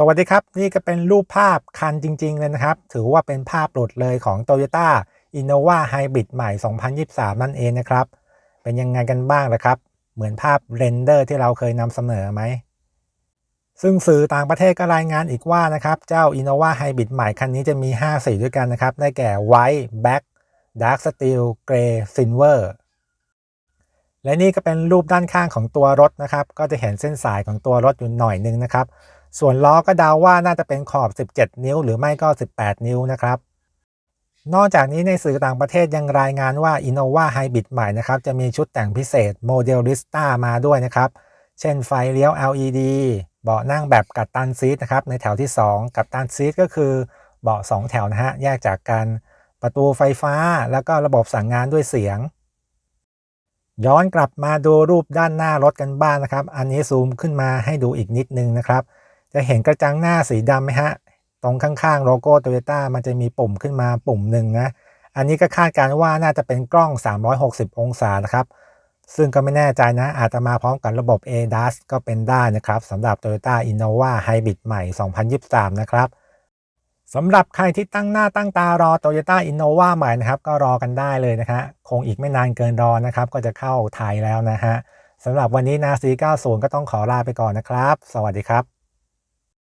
สวัสดีครับ นี่ก็เป็นรูปภาพคันจริง ๆ เลยนะครับ ถือว่าเป็นภาพหลุดเลยของ Toyota Innova Hybrid ใหม่ 2023 นั่นเองนะครับ เป็นยังไงกันบ้างล่ะครับ เหมือนภาพเรนเดอร์ที่เราเคยนำเสนอไหม ซึ่งสื่อต่างประเทศก็รายงานอีกว่านะครับ เจ้า Innova Hybrid ใหม่คันนี้จะมี 5 สีด้วยกันนะครับ ได้แก่ White Black Dark Steel Grey Silver และนี่ก็เป็นรูปด้านข้างของตัวรถนะครับ ก็จะเห็นเส้นสายของตัวรถอยู่หน่อยนึงนะครับ ส่วนล้อก็เดาว่าน่าจะเป็นขอบ 17 นิ้ว หรือไม่ก็ 18 นิ้วนะครับ นอกจากนี้ในสื่อต่างประเทศยังรายงานว่า Innova Hybrid ใหม่นะครับจะมีชุดแต่งพิเศษ Model Lista มาด้วยนะครับ เช่นไฟเลี้ยว LED เบาะนั่งแบบกัดตันซีทนะครับในแถวที่ 2 กัดตันซีทก็คือเบาะ 2 แถวนะฮะแยกจากกันประตูไฟฟ้าแล้วก็ระบบสั่งงานด้วยเสียง ย้อนกลับมาดูรูปด้านหน้ารถกันบ้างนะครับ อันนี้ซูมขึ้นมาให้ดูอีกนิดนึงนะครับ จะเห็นกระจังหน้าสีดำไหมฮะ ตรงข้างๆโลโก้โตโยต้ามันจะมีปุ่มขึ้นมาปุ่มหนึ่งนะ อันนี้ก็คาดการณ์ว่าน่าจะเป็นกล้อง 360 องศานะครับ ซึ่งก็ไม่แน่ใจนะ อาจจะมาพร้อมกับระบบ ADAS ก็เป็นได้นะครับสำหรับ Toyota Innova Hybrid ใหม่ 2023 นะครับสำหรับใครที่ตั้งหน้าตั้งตารอ Toyota Innova ใหม่นะครับ ก็รอกันได้เลยนะฮะคงอีกไม่นานเกินรอนะครับ ก็จะเข้าไทยแล้วนะฮะสำหรับวันนี้นาซี90 ก็ต้องขอลาไปก่อนนะครับ สวัสดีครับ